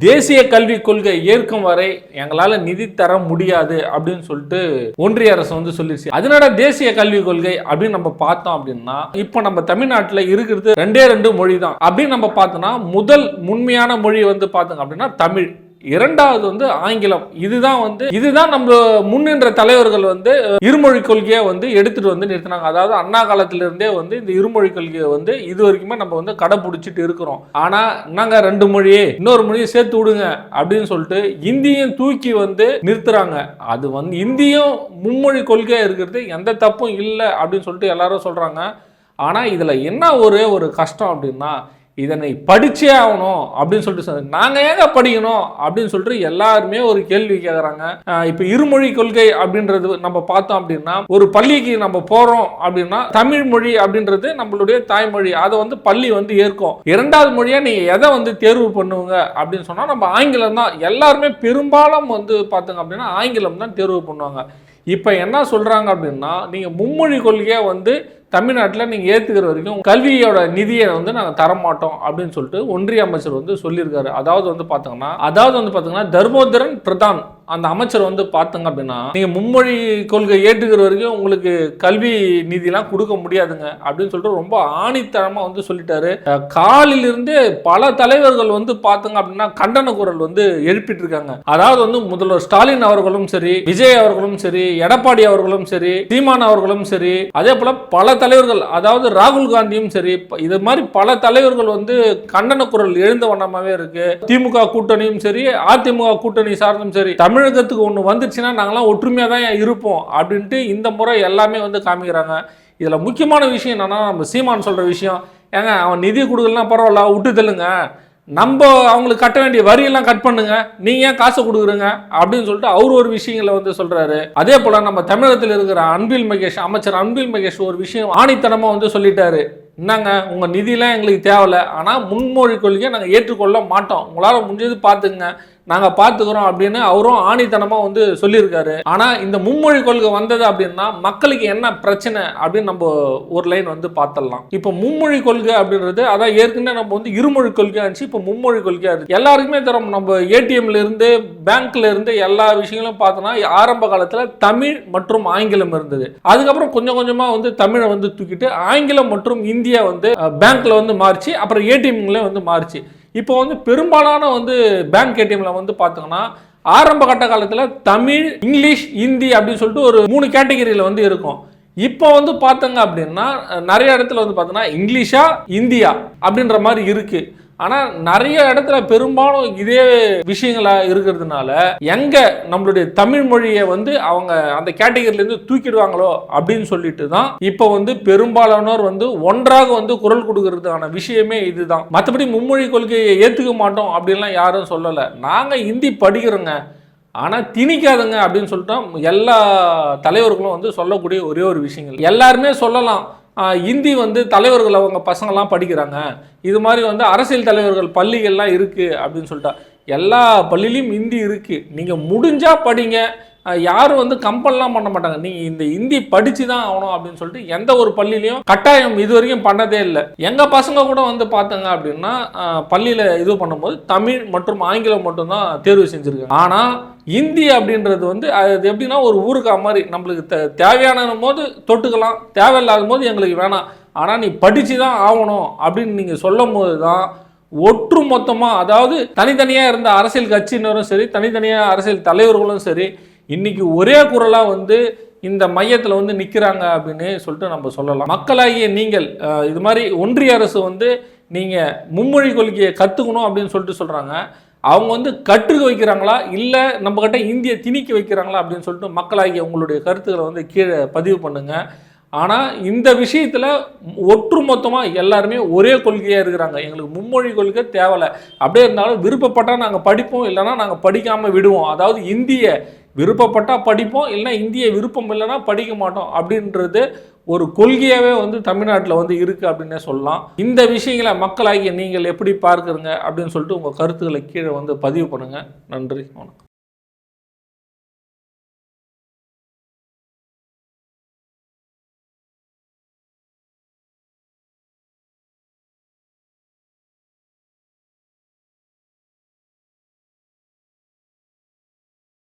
தேசிய கல்விக் கொள்கை ஏற்கும் வரை எங்களால் நிதி தர முடியாது அப்படின்னு சொல்லிட்டு ஒன்றிய அரசு வந்து சொல்லிருச்சு. அதனால தேசிய கல்விக் கொள்கை அப்படின்னு நம்ம பார்த்தோம் அப்படின்னா இப்போ நம்ம தமிழ்நாட்டில் இருக்கிறது ரெண்டே ரெண்டு மொழி தான் அப்படின்னு நம்ம பார்த்தோம்னா முதல் உண்மையான மொழி வந்து பார்த்தோங்க அப்படின்னா தமிழ். இரண்டாவது வந்து ஆங்கிலம். இதுதான் வந்து இதுதான் நம்ம முன்னின்ற தலைவர்கள் வந்து இருமொழி கொள்கையை வந்து எடுத்துட்டு வந்து நிறுத்தினாங்க. அதாவது அண்ணா காலத்திலிருந்தே வந்து இந்த இருமொழி கொள்கையை வந்து இது வரைக்குமே நம்ம வந்து கடைபிடிச்சிட்டு இருக்கிறோம். ஆனா என்னங்க ரெண்டு மொழியே இன்னொரு மொழியை சேர்த்து விடுங்க அப்படின்னு சொல்லிட்டு இந்தியும் தூக்கி வந்து நிறுத்துறாங்க. அது வந்து இந்தியும் மும்மொழி கொள்கையா இருக்கிறது எந்த தப்பும் இல்லை அப்படின்னு சொல்லிட்டு எல்லாரும் சொல்றாங்க. ஆனா இதுல என்ன ஒரே ஒரு கஷ்டம் அப்படின்னா இதனை படிச்சே ஆகணும் அப்படின்னு சொல்லிட்டு சொன்னாங்க. நாங்க ஏங்க படிக்கணும் அப்படின்னு சொல்லிட்டு எல்லாருமே ஒரு கேள்வி கேட்குறாங்க இப்போ இருமொழி கொள்கை அப்படின்றது நம்ம பார்த்தோம் அப்படின்னா ஒரு பள்ளிக்கு நம்ம போறோம் அப்படின்னா தமிழ் மொழி அப்படின்றது நம்மளுடைய தாய்மொழி. அதை வந்து பள்ளி வந்து ஏற்கும். இரண்டாவது மொழியா நீங்க எதை வந்து தேர்வு பண்ணுவீங்க அப்படின்னு சொன்னா நம்ம ஆங்கிலம் தான். எல்லாருமே பெரும்பாலும் வந்து பார்த்தோங்க அப்படின்னா ஆங்கிலம் தான் தேர்வு பண்ணுவாங்க. இப்போ என்ன சொல்றாங்க அப்படின்னா நீங்க மும்மொழி கொள்கையை வந்து தமிழ்நாட்டில் நீங்கள் ஏற்றுக்கிற வரைக்கும் கல்வியோட நிதியை வந்து நாங்கள் தரமாட்டோம் அப்படின்னு சொல்லிட்டு ஒன்றிய அமைச்சர் வந்து சொல்லியிருக்காரு. அதாவது வந்து பார்த்தோங்கன்னா அதாவது வந்து பார்த்தீங்கன்னா தர்மோதரன் பிரதான் அந்த அமைச்சர் வந்து பார்த்தங்க அப்படின்னா நீங்கள் மும்மொழி கொள்கை ஏற்றுக்கிற வரைக்கும் உங்களுக்கு கல்வி நிதிலாம் கொடுக்க முடியாதுங்க அப்படின்னு சொல்லிட்டு ரொம்ப ஆணித்தரமாக வந்து சொல்லிட்டாரு. காலிலிருந்தே பல தலைவர்கள் வந்து பார்த்தங்க அப்படின்னா கண்டன குரல் வந்து எழுப்பிட்டு இருக்காங்க அதாவது வந்து முதல்வர் ஸ்டாலின் அவர்களும் சரி விஜய் அவர்களும் சரி எடப்பாடி அவர்களும் சரி சீமான் அவர்களும் சரி அதே போல பல தலைவர்கள் அதாவது ராகுல் காந்தியும் சரி இது மாதிரி பல தலைவர்கள் வந்து கண்டன குரல் எழுந்த வண்ணமாவே இருக்கு. திமுக கூட்டணியும் சரி அதிமுக கூட்டணி சார்ந்தும் சரி தமிழகத்துக்கு ஒன்று வந்துச்சுன்னா நாங்களாம் ஒற்றுமையாக தான் இருப்போம் அப்படின்ட்டு இந்த முறை எல்லாமே வந்து காமிக்கிறாங்க. இதில் முக்கியமான விஷயம் என்னென்னா நம்ம சீமான் சொல்கிற விஷயம். ஏங்க அவன் நிதி கொடுக்கலாம் பரவாயில்ல விட்டு தெல்லுங்க நம்ம அவங்களுக்கு கட்ட வேண்டிய வரியெல்லாம் கட் பண்ணுங்க. நீங்க ஏன் காசு கொடுக்குறீங்க? அப்படின்னு சொல்லிட்டு அவர் ஒரு விஷயங்களை வந்து சொல்றாரு. அதே போல நம்ம தமிழகத்தில் இருக்கிற அன்பில் மகேஷ் அமைச்சர் அன்பில் மகேஷ் ஒரு விஷயம் ஆணித்தனமா வந்து சொல்லிட்டாரு. என்னங்க உங்கள் நிதியெலாம் எங்களுக்கு தேவையில்ல. ஆனால் முன்மொழி கொள்கையை நாங்கள் ஏற்றுக்கொள்ள மாட்டோம். உங்களால் முடிஞ்சது பார்த்துங்க நாங்கள் பார்த்துக்கிறோம் அப்படின்னு அவரும் ஆணித்தனமாக வந்து சொல்லியிருக்காரு. ஆனால் இந்த மும்மொழி கொள்கை வந்தது அப்படின்னா மக்களுக்கு என்ன பிரச்சனை அப்படின்னு நம்ம ஒரு லைன் வந்து பார்த்துடலாம். இப்போ மும்மொழி கொள்கை அப்படின்றது அதான் ஏற்கனவே நம்ம வந்து இருமொழி கொள்கையாக இருந்துச்சு இப்போ மும்மொழி கொள்கையாக இருக்குது எல்லாருக்குமே தரும் நம்ம ஏடிஎம்ல இருந்து பேங்க்ல இருந்து எல்லா விஷயங்களும் பார்த்தோன்னா ஆரம்ப காலத்தில் தமிழ் மற்றும் ஆங்கிலம் இருந்தது. அதுக்கப்புறம் கொஞ்சம் கொஞ்சமாக வந்து தமிழை வந்து தூக்கிட்டு ஆங்கிலம் மற்றும் இந்தியா வந்து பேங்க்ல வந்து மாறிச்சு அப்புறம் ஏடிஎம்ல வந்து மாறிச்சு. இப்போ வந்து பெரும்பாலான வந்து பேங்க் ஏடிஎம்ல வந்து பார்த்தோங்கன்னா ஆரம்ப கட்ட காலத்தில் தமிழ் இங்கிலீஷ் ஹிந்தி அப்படின்னு சொல்லிட்டு ஒரு மூணு கேட்டகரியில் வந்து இருக்கும். இப்போ வந்து பார்த்தங்க அப்படின்னா நிறைய இடத்துல வந்து பார்த்தோன்னா இங்கிலீஷா இந்தியா அப்படின்ற மாதிரி இருக்குது ஆனால் நிறைய இடத்துல பெரும்பாலும் இதே விஷயங்களா இருக்கிறதுனால எங்கே நம்மளுடைய தமிழ் மொழியை வந்து அவங்க அந்த கேட்டகரியிலேருந்து தூக்கிடுவாங்களோ அப்படின்னு சொல்லிட்டு தான் இப்போ வந்து பெரும்பாலானோர் வந்து ஒன்றாக வந்து குரல் கொடுக்கறதுக்கான விஷயமே இதுதான். மற்றபடி மும்மொழி கொள்கையை ஏற்றுக்க மாட்டோம் அப்படின்லாம் யாரும் சொல்லலை. நாங்கள் ஹிந்தி படிக்கிறோங்க. ஆனால் திணிக்காதுங்க அப்படின்னு சொல்லிட்டு எல்லா தலைவர்களும் வந்து சொல்லக்கூடிய ஒரே ஒரு விஷயங்கள். எல்லாருமே சொல்லலாம். இந்தி வந்து தலைவர்கள் அவங்க பசங்கள்லாம் படிக்கிறாங்க. இது மாதிரி வந்து அரசியல் தலைவர்கள் பள்ளிகள்லாம் இருக்குது அப்படின்னு சொல்லிட்டா. எல்லா பள்ளியிலையும் ஹிந்தி இருக்குது நீங்கள் முடிஞ்சால் படிங்க. யாரும் வந்து கம்பல்லாம் பண்ண மாட்டாங்க. நீங்கள் இந்த ஹிந்தி படித்து தான் ஆகணும் அப்படின்னு சொல்லிட்டு எந்த ஒரு பள்ளியிலையும் கட்டாயம் இது வரைக்கும் பண்ணதே இல்லை. எங்கள் பசங்க கூட வந்து பார்த்தங்க அப்படின்னா பள்ளியில் இது பண்ணும்போது தமிழ் மற்றும் ஆங்கிலம் மட்டும்தான் தேர்வு செஞ்சுருக்காங்க. ஆனால் இந்தி அப்படின்றது வந்து அது எப்படின்னா ஒரு ஊருக்கா மாதிரி. நம்மளுக்கு தே தேவையான போது தொட்டுக்கலாம். தேவையில்லாத போது எங்களுக்கு வேணாம். ஆனால் நீ படித்து தான் ஆகணும் அப்படின்னு நீங்கள் சொல்லும் போது தான் ஒற்று மொத்தமாக அதாவது தனித்தனியாக இருந்த அரசியல் கட்சியினரும் சரி தனித்தனியாக அரசியல் தலைவர்களும் சரி இன்னைக்கு ஒரே குரலாக வந்து இந்த மையத்தில் வந்து நிற்கிறாங்க அப்படின்னு சொல்லிட்டு நம்ம சொல்லலாம். மக்களாகிய நீங்கள் இது மாதிரி ஒன்றிய அரசு வந்து நீங்கள் மும்மொழி கொள்கையை கற்றுக்கணும் அப்படின்னு சொல்லிட்டு சொல்கிறாங்க அவங்க வந்து கற்றுக்க வைக்கிறாங்களா? இல்லை நம்மக்கிட்ட இந்திய திணிக்க வைக்கிறாங்களா? அப்படின்னு சொல்லிட்டு மக்களாகிய உங்களுடைய கருத்துக்களை வந்து கீழே பதிவு பண்ணுங்கள் ஆனால் இந்த விஷயத்தில் ஒட்டு மொத்தமாக எல்லாருமே ஒரே கொள்கையாக இருக்கிறாங்க. எங்களுக்கு மும்மொழி கொள்கை தேவையில்லை அப்படியே இருந்தாலும் விருப்பப்பட்டால் நாங்கள் படிப்போம் இல்லைன்னா நாங்கள் படிக்காமல் விடுவோம். அதாவது இந்திய விருப்பப்பட்டால் படிப்போம் இல்லைன்னா இந்திய விருப்பம் இல்லைன்னா படிக்க மாட்டோம் அப்படின்றது ஒரு கொள்கையாகவே வந்து தமிழ்நாட்டில் வந்து இருக்குது அப்படின்னே சொல்லலாம். இந்த விஷயங்களை மக்களாகிய நீங்கள் எப்படி பார்க்குறீங்க அப்படின்னு சொல்லிட்டு உங்கள் கருத்துக்களை கீழே வந்து பதிவு பண்ணுங்கள் நன்றி வணக்கம்.